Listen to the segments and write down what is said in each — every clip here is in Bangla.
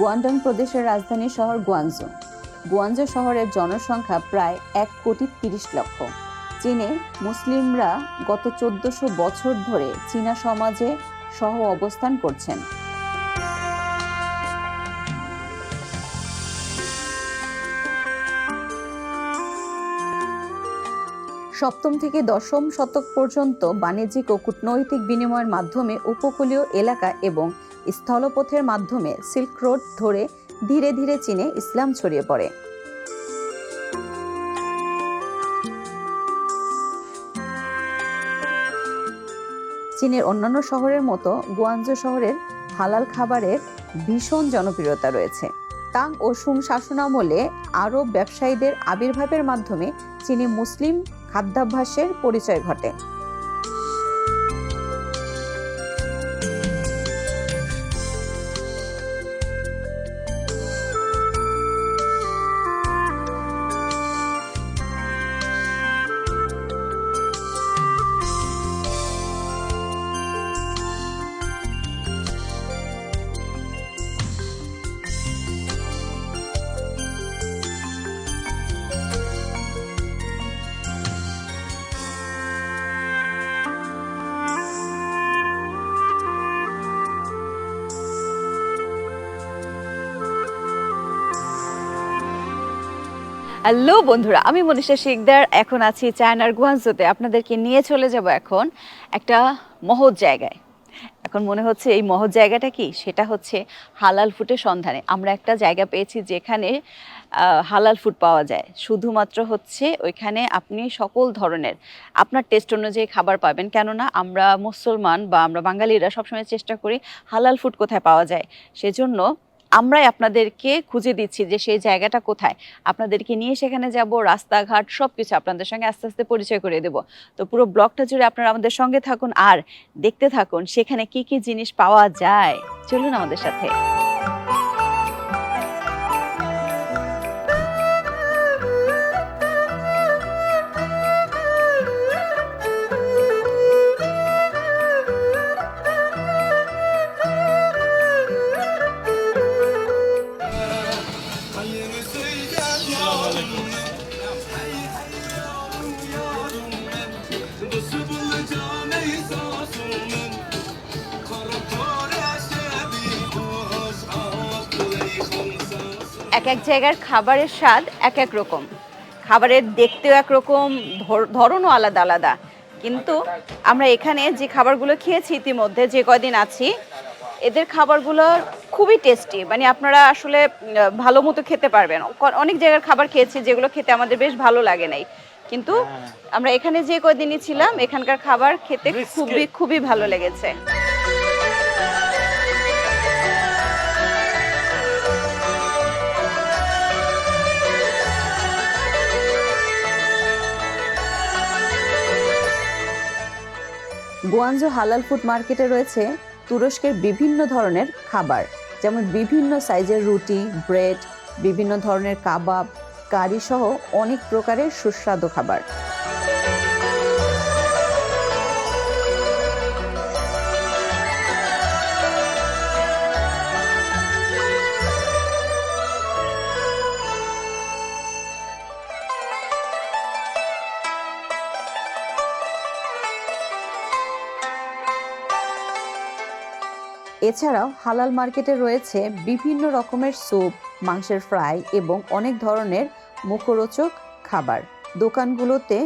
গুয়ান্ডং প্রদেশের রাজধানী শহর গুয়ানজু। গুয়ানজু শহরের জনসংখ্যা প্রায় এক কোটি তিরিশ লক্ষ। চীনে মুসলিমরা গত চোদ্দশো বছর ধরে চীনা সমাজে সহ অবস্থান করছেন। সপ্তম থেকে দশম শতক পর্যন্ত বাণিজ্যিক ও কূটনৈতিক বিনিময়ের মাধ্যমে উপকূলীয় এলাকা এবং স্থলপথের মাধ্যমে সিল্ক রোড ধরে ধীরে ধীরে চীনে ইসলাম ছড়িয়ে পড়ে। চীনের অন্যান্য শহরের মতো গুয়ানজু শহরের হালাল খাবারের ভীষণ জনপ্রিয়তা রয়েছে। তাং ও সুং শাসনামলে আরব ব্যবসায়ীদের আবির্ভাবের মাধ্যমে চীনে মুসলিম খাদ্যাভ্যাসের পরিচয় ঘটে। হ্যালো বন্ধুরা, আমি মনীষা শিকদার, এখন আছি চায়নার গুয়ানজোতে। আপনাদেরকে নিয়ে চলে যাব এখন একটা মহৎ জায়গায়। এখন মনে হচ্ছে এই মহৎ জায়গাটা কি? সেটা হচ্ছে হালাল ফুডের সন্ধানে। আমরা একটা জায়গা পেয়েছি যেখানে হালাল ফুড পাওয়া যায়। শুধুমাত্র হচ্ছে ওইখানে আপনি সকল ধরনের, আপনার টেস্ট অনুযায়ী খাবার পাবেন। কেননা আমরা মুসলমান বা আমরা বাঙালিরা সবসময় চেষ্টা করি হালাল ফুড কোথায় পাওয়া যায়? সেজন্য আমরাই আপনাদেরকে খুঁজে দিচ্ছি যে সেই জায়গাটা কোথায়। আপনাদেরকে নিয়ে সেখানে যাব, রাস্তাঘাট সব কিছু আপনাদের সঙ্গে আস্তে আস্তে পরিচয় করে দেব। তো পুরো ব্লগটা জুড়ে আপনারা আমাদের সঙ্গে থাকুন আর দেখতে থাকুন সেখানে কি কি জিনিস পাওয়া যায়। চলুন আমাদের সাথে। এক এক জায়গার খাবারের স্বাদ এক এক রকম। খাবারের দেখতেও একরকম ধর- ধরনও আলাদা আলাদা। কিন্তু আমরা এখানে যে খাবারগুলো খেয়েছি ইতিমধ্যে, যে কয়দিন আছি, এদের খাবারগুলো খুবই টেস্টি মানে আপনারা আসলে ভালো মতো খেতে পারবেন। অনেক জায়গার খাবার খেয়েছি যেগুলো খেতে আমাদের বেশ ভালো লাগে নাই। কিন্তু আমরা এখানে যে কয়দিনই ছিলাম এখানকার খাবার খেতে খুবই খুবই ভালো লেগেছে। গুয়ানজো হালাল ফুড মার্কেটে রয়েছে তুরস্কের বিভিন্ন ধরনের খাবার। যেমন বিভিন্ন সাইজের রুটি ব্রেড বিভিন্ন ধরনের কাবাব কারি সহ অনেক প্রকারের সুস্বাদু খাবার। এছাড়াও হালাল মার্কেটে রয়েছে বিভিন্ন রকমের স্যুপ, মাংসের ফ্রাই এবং অনেক ধরনের মুখরোচক খাবার। দোকানগুলোতে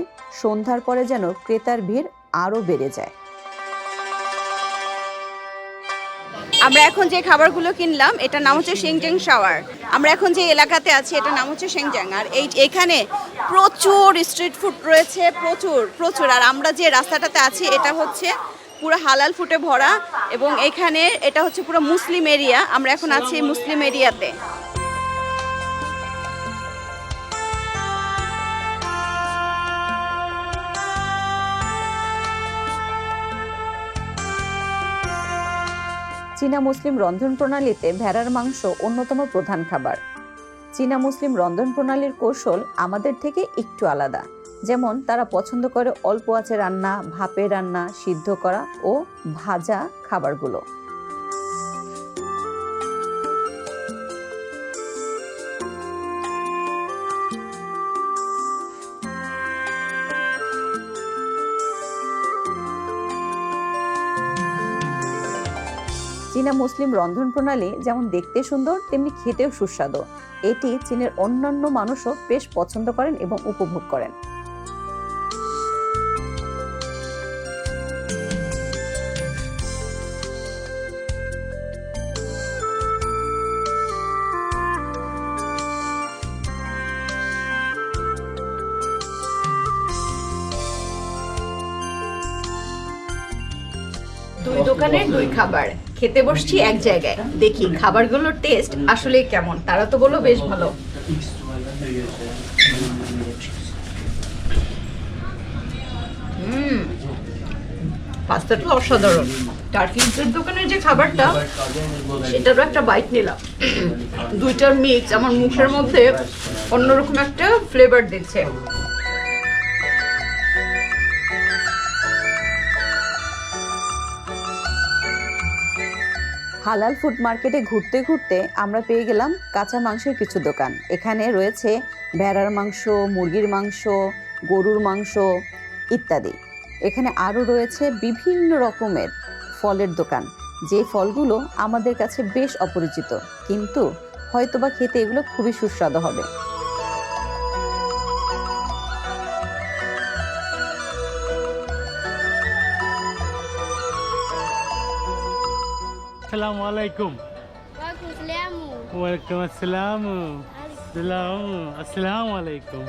সন্ধ্যার পরে যেন ক্রেতার ভিড় আরও বেড়ে যায়। আমরা এখন যে খাবারগুলো কিনলাম, এটার নাম হচ্ছে সেংজাং শাওয়ার। আমরা এখন যে এলাকাতে আছি, এটার নাম হচ্ছে সেংজাং আর এই, এখানে প্রচুর স্ট্রিট ফুড রয়েছে, প্রচুর প্রচুর। আর আমরা যে রাস্তাটাতে আছি, এটা হচ্ছে পুরো হালাল ফুটে ভরা এবং এখানে এটা হচ্ছে পুরো মুসলিম এরিয়া। আমরা এখন আছি মুসলিম এরিয়াতে। চীনা মুসলিম রন্ধন প্রণালীতে ভেড়ার মাংস অন্যতম প্রধান খাবার। চীনা মুসলিম রন্ধন প্রণালীর কৌশল আমাদের থেকে একটু আলাদা। যেমন তারা পছন্দ করে অল্প আছে রান্না, ভাপে রান্না, সিদ্ধ করা ও ভাজা খাবারগুলো। চীনা মুসলিম রন্ধন প্রণালী যেমন দেখতে সুন্দর, তেমনি খেতেও সুস্বাদু। এটি চীনের অন্যান্য মানুষও বেশ পছন্দ করেন এবং উপভোগ করেন। দোকানের দুই খাবার। খেতে বসছি এক জায়গায়। দেখি খাবারগুলোর টেস্ট আসলে কেমন? তারা তো বলল বেশ ভালো। পাস্তাটা অসাধারণ। টার্কিজের দোকানের যে খাবারটা, সেটারও একটা বাইট নিলাম। দুইটার মিক্স আমার মুখের মধ্যে অন্যরকম একটা ফ্লেভার দিচ্ছে। হালাল ফুড মার্কেটে ঘুরতে ঘুরতে আমরা পেয়ে গেলাম কাঁচা মাংসের কিছু দোকান। এখানে রয়েছে ভেড়ার মাংস, মুরগির মাংস, গরুর মাংস ইত্যাদি। এখানে আরও রয়েছে বিভিন্ন রকমের ফলের দোকান। যে ফলগুলো আমাদের কাছে বেশ অপরিচিত, কিন্তু হয়তোবা খেতে এগুলো খুবই সুস্বাদু হবে। Assalamu alaikum. Welcome, assalamu. Assalamu. Assalamu alaikum.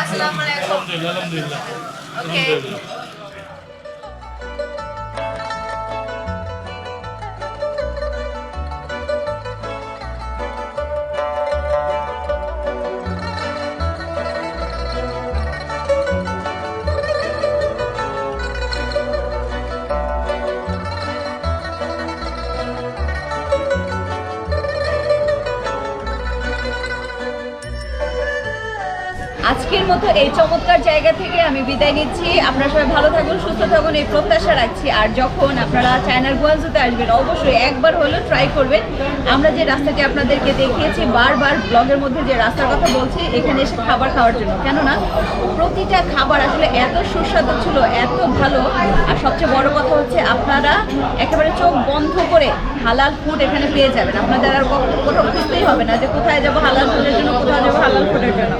അസ്സാം വലൈക്കും അലഹമില്ല അലഹമില്ല আজকের মতো এই চমৎকার জায়গা থেকে আমি বিদায় নিচ্ছি। আপনারা সবাই ভালো থাকুন, সুস্থ থাকুন, এই প্রত্যাশা রাখছি। আর যখন আপনারা চায়নার গুয়াঞ্জুতে আসবেন, অবশ্যই একবার হলেও ট্রাই করবেন। আমরা যে রাস্তাটি আপনাদেরকে দেখিয়েছি, বারবার ব্লগের মধ্যে যে রাস্তার কথা বলছি, এখানে এসে খাবার খাওয়ার জন্য। কেননা, প্রতিটা খাবার আসলে এত সুস্বাদু ছিল, এত ভালো। আর সবচেয়ে বড় কথা হচ্ছে, আপনারা একেবারে চোখ বন্ধ করে হালাল ফুড এখানে পেয়ে যাবেন। আপনাদের আর কোথাও খুঁজতেই হবে না যে কোথায় যাব হালাল ফুডের জন্য, কোথায় যাব হালাল ফুডের জন্য।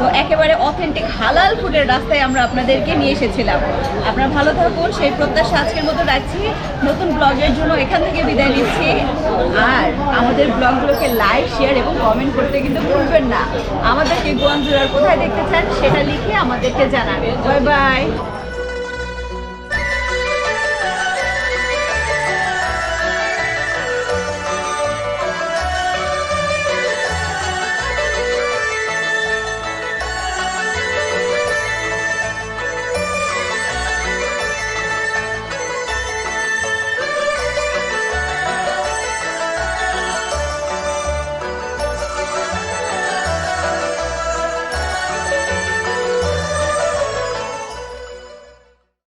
তো একেবারে অথেন্টিক হালাল ফুডের রাস্তায় আমরা আপনাদেরকে নিয়ে এসেছিলাম। আপনারা ভালো থাকুন, সেই প্রত্যাশা আজকের মতো রাখছি। নতুন ব্লগের জন্য এখান থেকে বিদায় নিচ্ছি। আর আমাদের ব্লগগুলোকে লাইক শেয়ার এবং কমেন্ট করতে কিন্তু ভুলবেন না। আমাদেরকে গোয়াঞ্জুরার কোথায় দেখতে চান সেটা লিখে আমাদেরকে জানাবেন। Bye bye